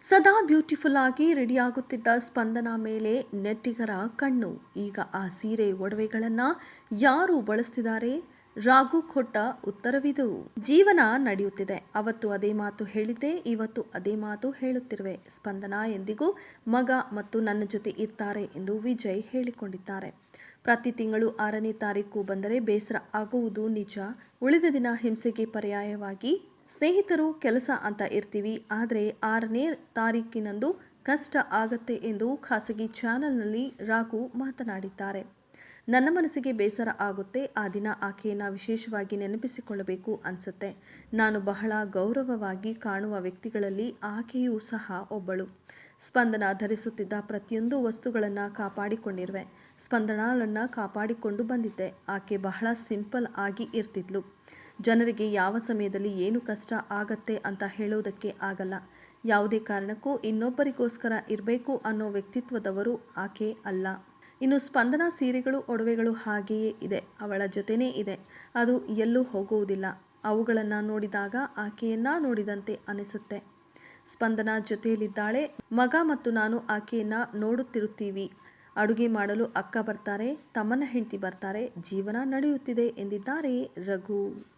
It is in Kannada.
ಸದಾ ಬ್ಯೂಟಿಫುಲ್ ಆಗಿ ರೆಡಿಯಾಗುತ್ತಿದ್ದ ಸ್ಪಂದನ ಮೇಲೆ ನೆಟ್ಟಿಗರ ಕಣ್ಣು. ಈಗ ಆ ಸೀರೆ ಒಡವೆಗಳನ್ನು ಯಾರು ಬಳಸ್ತಿದ್ದಾರೆ? ರಾಘು ಕೊಟ್ಟ ಉತ್ತರವಿದು. ಜೀವನ ನಡೆಯುತ್ತಿದೆ. ಅವತ್ತು ಅದೇ ಮಾತು ಹೇಳಿದ್ದೆ, ಇವತ್ತು ಅದೇ ಮಾತು ಹೇಳುತ್ತಿರುವೆ. ಸ್ಪಂದನ ಎಂದಿಗೂ ಮಗ ಮತ್ತು ನನ್ನ ಜೊತೆ ಇರ್ತಾರೆ ಎಂದು ವಿಜಯ್ ಹೇಳಿಕೊಂಡಿದ್ದಾರೆ. ಪ್ರತಿ ತಿಂಗಳು ಆರನೇ ತಾರೀಕು ಬಂದರೆ ಬೇಸರ ಆಗುವುದು ನಿಜ. ಉಳಿದ ದಿನ ಹಿಂಸೆಗೆ ಪರ್ಯಾಯವಾಗಿ ಸ್ನೇಹಿತರು ಕೆಲಸ ಅಂತ ಇರ್ತೀವಿ ಆದರೆ ಆರನೇ ತಾರೀಕಿನಂದು ಕಷ್ಟ ಆಗತ್ತೆ ಎಂದು ಖಾಸಗಿ ಚಾನೆಲ್ನಲ್ಲಿ ರಾಘು ಮಾತನಾಡಿದ್ದಾರೆ. ನನ್ನ ಮನಸ್ಸಿಗೆ ಬೇಸರ ಆಗುತ್ತೆ, ಆ ದಿನ ಆಕೆಯನ್ನು ವಿಶೇಷವಾಗಿ ನೆನಪಿಸಿಕೊಳ್ಳಬೇಕು ಅನಿಸುತ್ತೆ. ನಾನು ಬಹಳ ಗೌರವವಾಗಿ ಕಾಣುವ ವ್ಯಕ್ತಿಗಳಲ್ಲಿ ಆಕೆಯೂ ಸಹ ಒಬ್ಬಳು. ಸ್ಪಂದನ ಧರಿಸುತ್ತಿದ್ದ ಪ್ರತಿಯೊಂದು ವಸ್ತುಗಳನ್ನು ಕಾಪಾಡಿಕೊಂಡಿರುವೆ. ಸ್ಪಂದನಾಳನ್ನು ಕಾಪಾಡಿಕೊಂಡು ಬಂದಿದ್ದೆ. ಆಕೆ ಬಹಳ ಸಿಂಪಲ್ ಆಗಿ ಇರ್ತಿದ್ಲು. ಜನರಿಗೆ ಯಾವ ಸಮಯದಲ್ಲಿ ಏನು ಕಷ್ಟ ಆಗತ್ತೆ ಅಂತ ಹೇಳೋದಕ್ಕೆ ಆಗಲ್ಲ. ಯಾವುದೇ ಕಾರಣಕ್ಕೂ ಇನ್ನೊಬ್ಬರಿಗೋಸ್ಕರ ಇರಬೇಕು ಅನ್ನೋ ವ್ಯಕ್ತಿತ್ವದವರು ಆಕೆ ಅಲ್ಲ. ಇನ್ನು ಸ್ಪಂದನ ಸೀರೆಗಳು, ಒಡವೆಗಳು ಹಾಗೆಯೇ ಇದೆ. ಅವಳ ಜೊತೆನೇ ಇದೆ. ಅದು ಎಲ್ಲೂ ಹೋಗುವುದಿಲ್ಲ. ಅವುಗಳನ್ನು ನೋಡಿದಾಗ ಆಕೆಯನ್ನ ನೋಡಿದಂತೆ ಅನಿಸುತ್ತೆ. ಸ್ಪಂದನ ಜೊತೆಯಲ್ಲಿದ್ದಾಳೆ. ಮಗ ಮತ್ತು ನಾನು ಆಕೆಯನ್ನ ನೋಡುತ್ತಿರುತ್ತೀವಿ. ಅಡುಗೆ ಮಾಡಲು ಅಕ್ಕ ಬರ್ತಾರೆ, ತಮ್ಮನ ಹೆಂಡತಿ ಬರ್ತಾರೆ, ಜೀವನ ನಡೆಯುತ್ತಿದೆ ಎಂದಿದ್ದಾರೆ ರಘು.